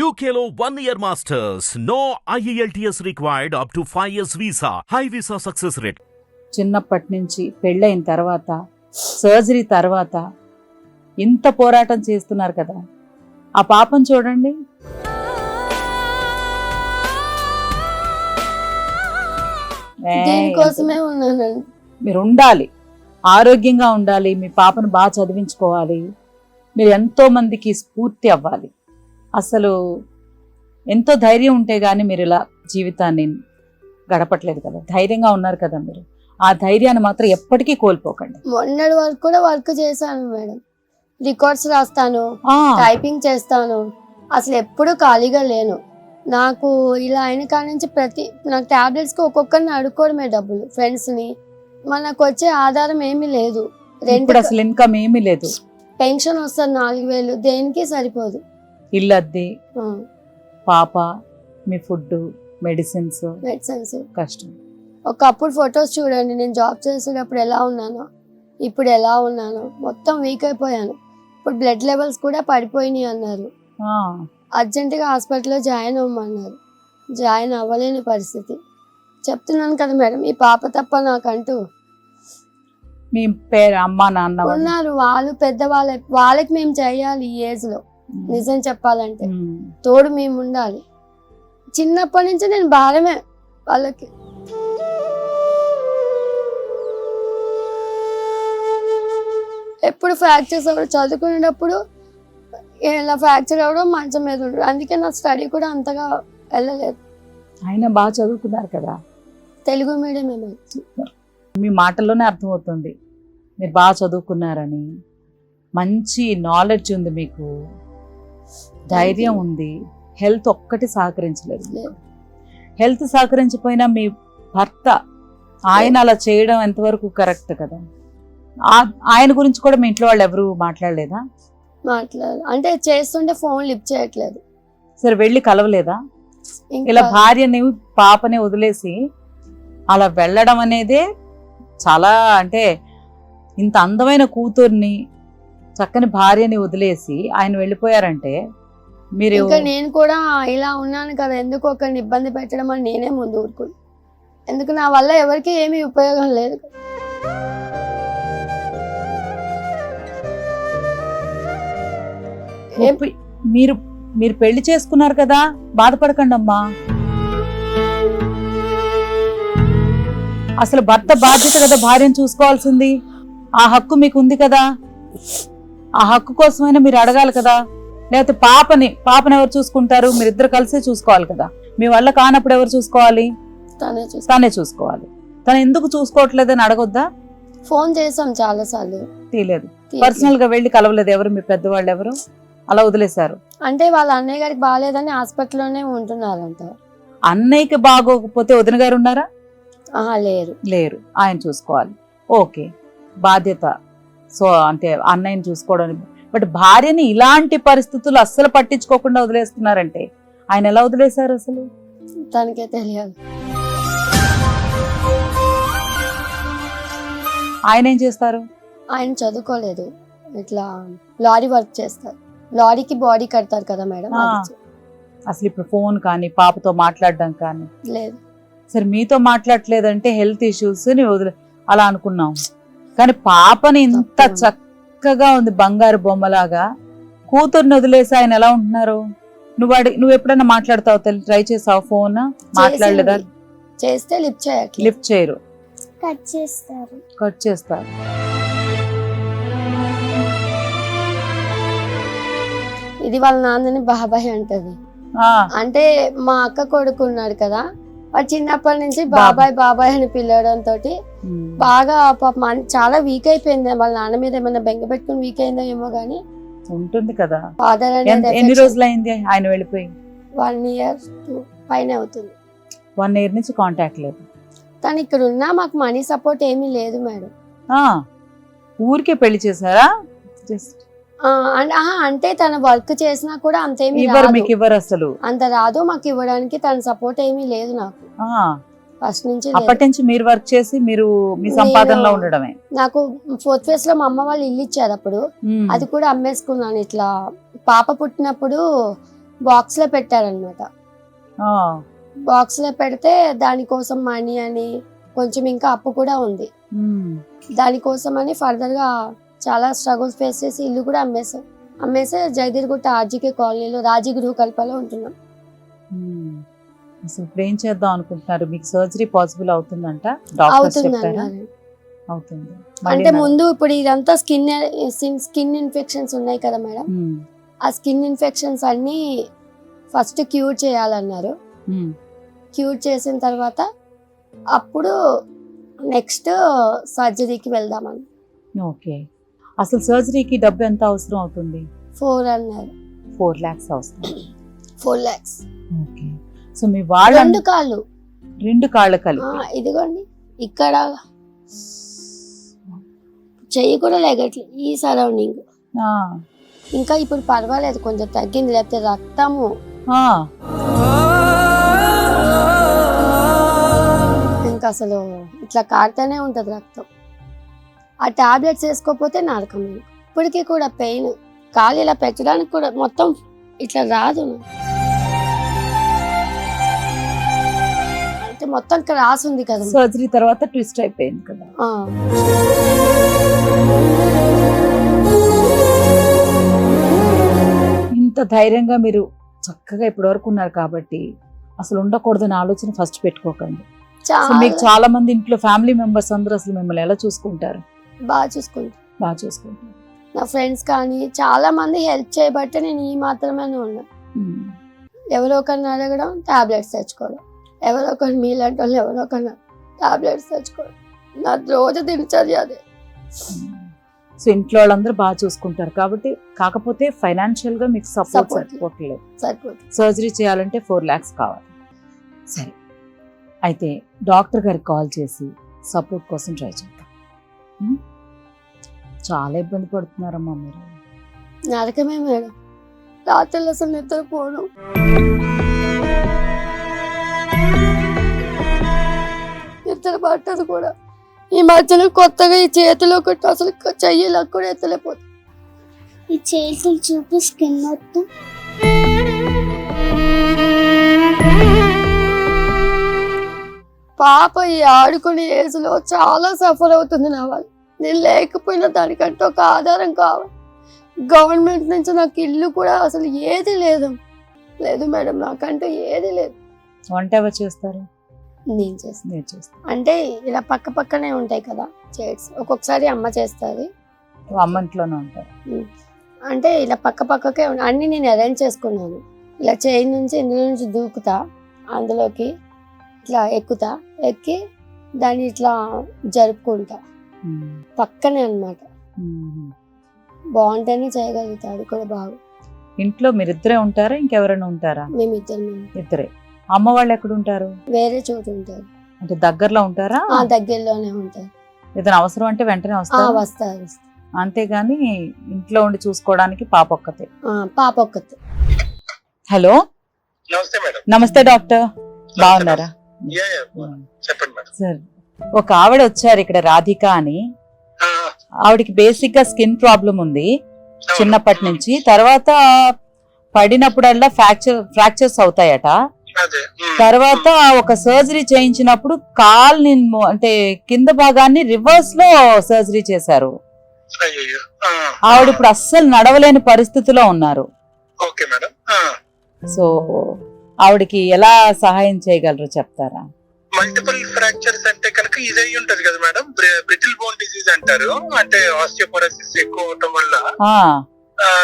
One year masters. No E IELTS required up to 5 years visa. High visa success rate. చిన్నప్పటి నుంచి పెళ్ళైన తర్వాత surgery తర్వాత ఇంత పోరాటం చేస్తున్నారు కదా. ఆ పాపం చూడండి. ఏయ్, దీనికోసమే ఉన్నానండి మీరు ఉండాలి ఆరోగ్యంగా ఉండాలి. మీ పాపను బాగా చదివించుకోవాలి. మీరు ఎంతో మందికి స్ఫూర్తి అవ్వాలి. అసలు ఎంతో ధైర్యం ఉంటే గానీ మీరు ఇలా జీవితాన్ని గడపట్లేదు కదా. ధైర్యంగా ఉన్నారు కదా మీరు. ఆ ధైర్యాన్ని మాత్రం ఎప్పటికీ కోల్పోకండి. మొన్నటి వరకు కూడా వర్క్ చేశాను మేడం. రికార్డ్స్ రాస్తాను టైపింగ్ చేస్తాను. అసలు ఎప్పుడు ఖాళీగా లేను. నాకు ఇలా అయిన కాడ నుంచి ప్రతి నాకు టాబ్లెట్స్కి ఒక్కొక్కరిని అడుక్కోవడమే డబ్బులు. ఫ్రెండ్స్ని మనకు వచ్చే ఆధారం ఏమీ లేదు. ఇప్పుడు అసలు ఇన్కమ్ ఏమీ లేదు. పెన్షన్ వస్తుంది నాలుగు వేలు. దేనికి సరిపోదు. ఇల్లు అద్దె పాప మీ ఫుడ్ మెడిసిన్స్. మెడిసిన్స్. కష్టం. ఒకప్పుడు ఫొటోస్ చూడండి నేను జాబ్ చేసేటప్పుడు ఎలా ఉన్నానో ఇప్పుడు ఎలా ఉన్నానో మొత్తం వీక్ అయిపోయాను. ఇప్పుడు బ్లడ్ లెవెల్స్ కూడా పడిపోయినాయి అన్నారు. అర్జెంటుగా హాస్పిటల్లో జాయిన్ అవ్వమన్నారు. జాయిన్ అవ్వలేని పరిస్థితి. చెప్తున్నాను కదా మేడం ఈ పాప తప్ప నాకంటూ. మీ పేరు అమ్మ నాన్న వాళ్ళు. ఉన్నారు వాళ్ళు పెద్దవాళ్ళ. వాళ్ళకి మేము చేయాలి ఈ ఏజ్లో. నిజం చెప్పాలంటే. తోడు మేము ఉండాలి చిన్నప్పటి నుంచి నేను భారమే వాళ్ళకి. ఎప్పుడు ఫ్రాక్చర్స్ అవ్వడం చదువుకునేటప్పుడు ఇలా ఫ్రాక్చర్ అవ్వడం మంచం మీద ఉండడం అందుకే నా స్టడీ కూడా అంతగా వెళ్ళలేదు. ఆయన బాగా చదువుకున్నారు కదా? తెలుగు మీడియం మీ మాటల్లోనే అర్థమవుతుంది. మీరు బాగా చదువుకున్నారని. మంచి నాలెడ్జ్ ఉంది మీకు. ధైర్యం ఉంది. హెల్త్ ఒక్కటి సహకరించలేదు. లేదు. హెల్త్ సహకరించిపోయినా మీ భర్త ఆయన అలా చేయడం ఎంతవరకు కరెక్ట్ కదా? ఆయన గురించి కూడా మీ ఇంట్లో వాళ్ళు ఎవరు మాట్లాడలేదా? మాట్లాడాలి అంటే చేస్తుంటే ఫోన్ లిఫ్ట్ చేయట్లేదు. సరే వెళ్ళి కలవలేదా? ఇలా భార్యని పాపని వదిలేసి అలా వెళ్ళడం అనేదే చాలా అంటే ఇంత అందమైన కూతుర్ని చక్కని భార్యని వదిలేసి ఆయన వెళ్ళిపోయారంటే మీరు ఇంకా నేను కూడా ఇలా ఉన్నాను కదా ఎందుకు ఒకరిని ఇబ్బంది పెట్టడం అని నేనే ముందు ఊరుకుని ఎందుకు నా వల్ల ఎవరికి ఏమీ ఉపయోగం లేదు మీరు మీరు పెళ్ళి చేసుకున్నారు కదా బాధపడకండి అమ్మా అసలు భర్త బాధ్యత కదా భార్యను చూసుకోవాల్సింది. ఆ హక్కు మీకు ఉంది కదా. ఆ హక్కు కోసమైనా మీరు అడగాలి కదా? లేకపోతే పాపని పాపని ఎవరు చూసుకుంటారు? మీరిద్దరు కలిసే చూసుకోవాలి కదా? మీ వల్ల కానప్పుడు ఎవరు చూసుకోవాలి? తనే చూసి తనే చూసుకోవాలి. తను ఎందుకు చూసుకోవట్లేదని అడగొద్దా? ఫోన్ చేసాం చాలా సార్లు తీయలేదు పర్సనల్గా వెళ్ళి కలవలేదు ఎవరు? మీ పెద్దవాళ్ళు ఎవరు? అలా వదిలేశారు. అంటే వాళ్ళ అన్నయ్య గారికి బాగాలేదని హాస్పిటల్లోనే ఉంటున్నారంట. అన్నయ్యకి బాగోకపోతే వదిన గారు ఉన్నారా? లేరు. లేరు. ఆయన చూసుకోవాలి. ఓకే. బాధ్యత. సో అంటే అన్నయ్యని చూసుకోవడం. బట్ భార్యని ఇలాంటి పరిస్థితులు అస్సలు పట్టించుకోకుండా వదిలేస్తున్నారంటే ఆయన ఎలా వదిలేశారు అసలు? తనకే తెలియాలి ఆయన ఏం చేస్తారు? ఆయన చదువుకోలేదు. ఇట్లా లారీ వర్క్ చేస్తారు. లారీకి బాడీ కడతారు కదా మేడం. అసలు ఇప్పుడు ఫోన్ కానీ పాపతో మాట్లాడడం కానీ. లేదు. సరే మీతో మాట్లాడట్లేదంటే హెల్త్ ఇష్యూస్ వదిలే అలా అనుకున్నాం. కానీ పాపని ఇంత. చక్కగా ఉంది బంగారు బొమ్మలాగా. కూతుర్ని వదిలేసి ఆయన ఎలా ఉంటున్నారు? నువ్వు అడి నువ్వు ఎప్పుడైనా మాట్లాడతావు తల్లి ట్రై చేసావు ఫోన్? మాట్లాడలేదా. చేస్తే లిఫ్ట్ చేయట్లేదు. లిఫ్ట్ చేయరు. కట్ చేస్తారు. కట్ చేస్తారు. ఇది వాళ్ళ నాన్నని బాబాయ్ అంటది. ఆ, అంటే మా అక్క కొడుకు ఉన్నాడు కదా. వాడు చిన్నప్పటి నుంచి బాబాయ్ బాబాయ్. అని పిలవడం తోటి. బాగా పాపం చాలా వీక్ అయిపోయింది. వాళ్ళ నాన్న మీద ఏమైనా బెంగ పెట్టుకుని వీక్ అయిందో ఏమో గానీ. ఉంటుంది కదా. ఫాదర్ ఎన్ని రోజులు అయింది ఆయన వెళ్ళిపోయి? వన్ ఇయర్ పైన అవుతుంది. వన్ ఇయర్ నుంచి కాంటాక్ట్ లేదు. తను ఇక్కడ ఉన్నా మాకు మనీ సపోర్ట్ ఏమీ లేదు మేడం. ఊరికే పెళ్ళి చేశారా? జస్ట్ అంటే తన వర్క్ చేసినా కూడా అంతేమీ ఇవ్వరు మీకు ఇవ్వరు అసలు. అంత రాదు మాకు ఇవ్వడానికి తన సపోర్ట్ ఏమీ లేదు నాకు. ఫస్ట్ నుంచి. అప్పటి నుంచి మీరు వర్క్ చేసి మీరు మీ సంపాదనలో ఉండడమే? నాకు ఫోర్త్ ఫేస్లో మా అమ్మ వాళ్ళు ఇల్లు ఇచ్చారు అప్పుడు. అది కూడా అమ్మేసుకున్నాను ఇట్లా. పాప పుట్టినప్పుడు బాక్స్లో పెట్టారనమాట బాక్స్లో పెడితే దానికోసం మనీ అని కొంచెం ఇంకా అప్పు కూడా ఉంది. దానికోసం అని ఫర్దర్గా చాలా స్ట్రగుల్స్ ఫేస్ చేసి ఇల్లు కూడా అమ్మేసాం. అమ్మేసే జగదీర్గుట్ట ఆర్జీకే కాలనీలో రాజగృహ కల్పలో ఉంటున్నాం. అసలు ఇప్పుడు ఏం చేద్దాం అనుకుంటున్నారు? మీకు సర్జరీ పాసిబుల్ అవుతుందంట? డాక్టర్స్ అవుతుంది. అంటే ముందు ఇప్పుడు ఇదంతా స్కిన్ స్కిన్ ఇన్ఫెక్షన్స్ ఉన్నాయి కదా మేడం. ఉమ్, ఆ స్కిన్ ఇన్ఫెక్షన్స్ అన్ని ఫస్ట్ క్యూర్ చేయాలన్నారు. క్యూర్ చేసిన తర్వాత అప్పుడు నెక్స్ట్ సర్జరీకి వెళ్దామని. ఓకే అసలు సర్జరీకి డబ్బు ఎంత అవసరం అవుతుంది? ఫోర్ అన్నారు. ఫోర్ ల్యాక్స్ అవసరం. ఫోర్ ల్యాక్స్ ఓకే సో మీ వాళ్ళ రెండు కాళ్ళు. రెండు కాళ్ళ కలిపి ఇదిగోండి. ఇక్కడ చెయ్యి కూడా లేగట్లేదు ఈ సరౌండింగ్. ఇంకా ఇప్పుడు పర్వాలేదు కొంచెం తగ్గింది లేకపోతే రక్తము. ఇంకా అసలు ఇట్లా కారుతూనే ఉంటుంది రక్తం. ఆ టాబ్లెట్స్ వేసుకోకపోతే నరకం. ఇప్పటికీ కూడా పెయిన్. కాలు ఇలా పెట్టడానికి కూడా మొత్తం ఇట్లా రాదు. మొత్తం రాసి ఉంది కదా. సర్జరీ తర్వాత ట్విస్ట్ అయిపోయింది కదా. ఇంత ధైర్యంగా మీరు చక్కగా ఇప్పటి వరకు ఉన్నారు కాబట్టి అసలు ఉండకూడదని ఆలోచన ఫస్ట్ పెట్టుకోకండి. మీకు చాలా మంది ఇంట్లో ఫ్యామిలీ మెంబర్స్ అందరూ అసలు మిమ్మల్ని ఎలా చూసుకుంటారు? బాగా చూసుకుంటా బాగా చూసుకుంటారు. నా ఫ్రెండ్స్ కానీ చాలా మంది హెల్ప్ చేయబట్టే నేను ఈ మాత్రమే ఉన్నా. ఎవరో ఒకరిని అడగడం టాబ్లెట్స్ తెచ్చుకోవడం. ఎవరో ఒకరు మీలాంటి వాళ్ళు ఎవరో ఒకరిని టాబ్లెట్స్ తెచ్చుకోవడం నా రోజు దినచర్య అదే. సో ఇంట్లో వాళ్ళందరూ బాగా చూసుకుంటారు కాబట్టి కాకపోతే ఫైనాన్షియల్గా మీకు సపోర్ట్. సరిపోవట్లేదు సర్జరీ చేయాలంటే ఫోర్ ల్యాక్స్ కావాలి. సరే. అయితే డాక్టర్ గారికి కాల్ చేసి సపోర్ట్ కోసం ట్రై చేద్దాం? చాలా ఇబ్బంది పడుతున్నారమ్మా మీరు. నరకమే మేడం. రాత్రులు అసలు నిద్రపోను. నిద్ర పట్టదు కూడా. ఈ మధ్యలో కొత్తగా ఈ చేతిలో ఒకటి అసలు చెయ్యిలో కూడా ఎత్తలేకపోతుంది ఈ చేతులు చూపి స్కిన్ మొత్తం. పాప ఈ ఆడుకునే ఏజ్లో చాలా సఫర్ అవుతుంది నా వాళ్ళు నేను లేకపోయినా దానికంటే ఒక ఆధారం కావాలి. గవర్నమెంట్ నుంచి నాకు ఇల్లు కూడా అసలు ఏది లేదు. లేదు మేడం నాకంటే ఏది లేదు. వంట ఎవరు చేస్తారు? నేను చేస్తాను నేను చేస్తాను అంటే ఇలా పక్క పక్కనే ఉంటాయి కదా చైర్స్ ఒక్కొక్కసారి అమ్మ చేస్తుంది. అమ్మ ఇంట్లోనే ఉంటారు. అంటే ఇలా పక్క పక్కకే అన్ని నేను అరేంజ్ చేసుకున్నాను. ఇలా చైర్ నుంచి ఇందులో నుంచి దూకుతా అందులోకి ఇట్లా ఎక్కుతా ఎక్కి దాన్ని ఇట్లా జరుపుకుంటా. పక్కనే అన్నమాట. ఉం. బాగుంటేనే చేయగలుగుతా అది కూడా బాగా. ఇంట్లో మీరిద్దరే ఉంటారా? ఇంకెవరైనా ఉంటారా? మేమిద్దరం ఇద్దరే. అమ్మ వాళ్ళు ఎక్కడ ఉంటారు? వేరే చోటు ఉంటారు. అంటే దగ్గరలో ఉంటారా? ఆ దగ్గరలోనే ఉంటారు. ఏదైనా అవసరం అంటే వెంటనే ఆ వస్తారు వస్తారు. వస్తారు. అంతేగాని ఇంట్లో ఉండి చూసుకోవడానికి పాప ఒక్కతే. ఆ, పాప ఒక్కతే. హలో? నమస్తే మేడం. నమస్తే డాక్టర్. బాగున్నారా? యా, యా, చెప్పండి మేడం. సార్. ఒక ఆవిడ వచ్చారు ఇక్కడ రాధిక అని. ఆ, ఆవిడకి బేసిక్గా స్కిన్ ప్రాబ్లం ఉంది అవును. చిన్నప్పటి నుంచి. తర్వాత పడినప్పుడల్లా ఫ్రాక్చర్ ఫ్రాక్చర్స్ అవుతాయట. తర్వాత ఒక సర్జరీ చేయించినప్పుడు కాల్ అంటే కింద భాగాన్ని రివర్స్లో సర్జరీ చేశారు. ఆవిడ ఇప్పుడు అస్సలు నడవలేని పరిస్థితిలో ఉన్నారు. Okay madam. ఆ, సో ఆవిడకి ఎలా సహాయం చేయగలరో చెప్తారా? మల్టిపుల్ ఫ్రాక్చర్స్ అంటే కనుక ఇది అయి ఉంటది కదా మేడం. బ్రిటిల్ బోన్ డిసీజ్ అంటారు. అంటే ఆస్టియోపొరోసిస్ ఎక్కువ అవటం వల్ల.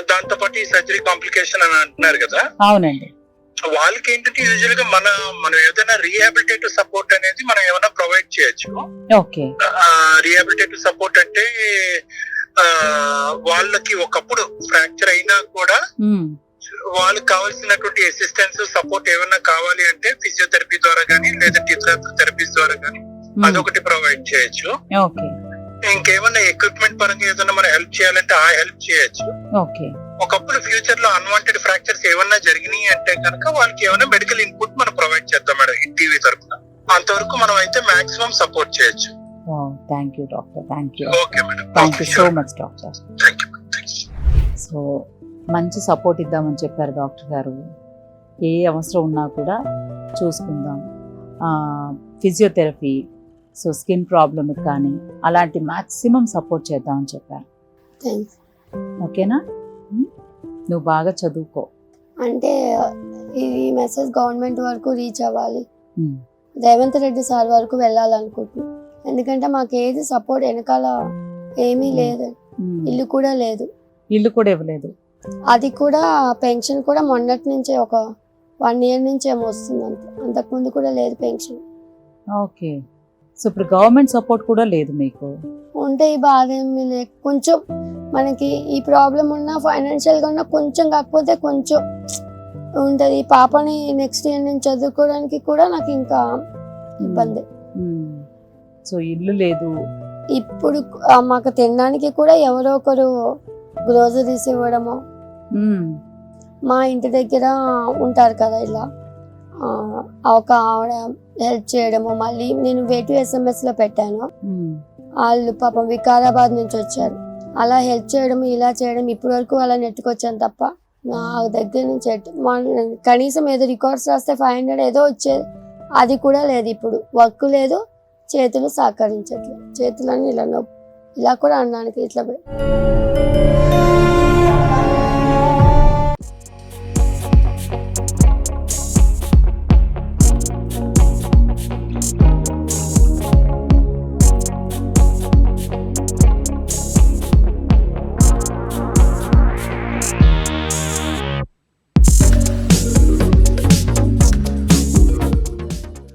దాంతో పాటు ఈ సర్జరీ కాంప్లికేషన్ అని అంటున్నారు కదా. అవునండి. వాళ్ళకి ఏంటంటే యూజువల్గా మన మనం ఏదైనా రీహాబిలిటేటివ్ సపోర్ట్ అనేది మనం ఏమైనా ప్రొవైడ్ చేయొచ్చు. ఓకే. రీహాబిలిటేటివ్ సపోర్ట్ అంటే వాళ్ళకి ఒకప్పుడు ఫ్రాక్చర్ అయినా కూడా వాళ్ళకి కావాల్సినటువంటి అసిస్టెన్స్ సపోర్ట్ ఏమైనా కావాలి అంటే ఫిజియోథెరపీ ద్వారా కానీ లేదంటే ఇతర థెరపీస్ ద్వారా కానీ అదొకటి ప్రొవైడ్ చేయొచ్చు. ఓకే. ఇంకేమన్నా ఎక్విప్మెంట్ పరంగా ఏదైనా మనం హెల్ప్ చేయాలంటే ఆ హెల్ప్ చేయొచ్చు. ఓకే. ఒకప్పుడు ఫ్యూచర్లో అన్వాంటెడ్ ఫ్రాక్చర్స్ ఏమన్నా జరిగినాయి అంటే కనుక వాళ్ళకి ఏమైనా మెడికల్ ఇన్పుట్ మనం ప్రొవైడ్ చేద్దాం మేడం ఈ టీవీ తరఫున అంతవరకు మనం అయితే మాక్సిమం సపోర్ట్ చేయొచ్చు. Thank you doctor thank you okay madam thank you so much doctor thank you so మంచి సపోర్ట్ ఇద్దామని చెప్పారు డాక్టర్ గారు. ఏ అవసరం ఉన్నా కూడా చూసుకుందాం. ఫిజియోథెరపీ సో స్కిన్ ప్రాబ్లమ్కి కానీ అలాంటి మ్యాక్సిమం సపోర్ట్ చేద్దామని థ్యాంక్స్ ఓకేనా? నువ్వు బాగా చదువుకో. అంటే ఈ మెసేజ్ గవర్నమెంట్ వరకు రీచ్ అవ్వాలి. రేవంత్ రెడ్డి సార్ వరకు వెళ్ళాలనుకుంటున్నాను ఎందుకంటే మాకు ఏది సపోర్ట్ వెనకాల ఏమీ లేదు. ఇల్లు కూడా లేదు. ఇల్లు కూడా ఇవ్వలేదు. అది కూడా పెన్షన్ కూడా మొన్నటి నుంచే ఒక వన్ ఇయర్ నుంచి ఏమో వస్తుంది అంత. అంతకుముందు కూడా లేదు పెన్షన్. ఓకే. సో ఇప్పుడు గవర్నమెంట్ సపోర్ట్ కూడా లేదు మీకు. ఉంటే ఈ బాధ ఏమీ లేక కొంచెం మనకి ఈ ప్రాబ్లం ఉన్నా ఫైనాన్షియల్గా ఉన్నా కొంచెం కాకపోతే కొంచెం ఉంటుంది. ఈ పాపని నెక్స్ట్ ఇయర్ నుంచి చదువుకోవడానికి కూడా నాకు ఇంకా ఇబ్బంది. ఉమ్. సో ఇల్లు లేదు. ఇప్పుడు మాకు తినడానికి కూడా ఎవరో ఒకరు గ్రోసరీస్ ఇవ్వడము. ఉమ్. మా ఇంటి దగ్గర ఉంటారు కదా ఇలా. ఒక ఆవిడ హెల్ప్ చేయడము మళ్ళీ నేను వేటు ఎస్ఎంఎస్లో పెట్టాను. వాళ్ళు పాపం వికారాబాద్ నుంచి వచ్చారు. అలా హెల్ప్ చేయడం ఇలా చేయడం ఇప్పటి వరకు అలా నెట్టుకొచ్చాను తప్ప నా దగ్గర నుంచి కనీసం ఏదో రికార్డ్స్ రాస్తే ఫైవ్ హండ్రెడ్ ఏదో వచ్చేది అది కూడా లేదు ఇప్పుడు. వర్క్ లేదు చేతులు సహకరించట్లేదు. చేతులన్నీ ఇలా నొప్పి ఇలా కూడా అన్నానికి ఇట్లా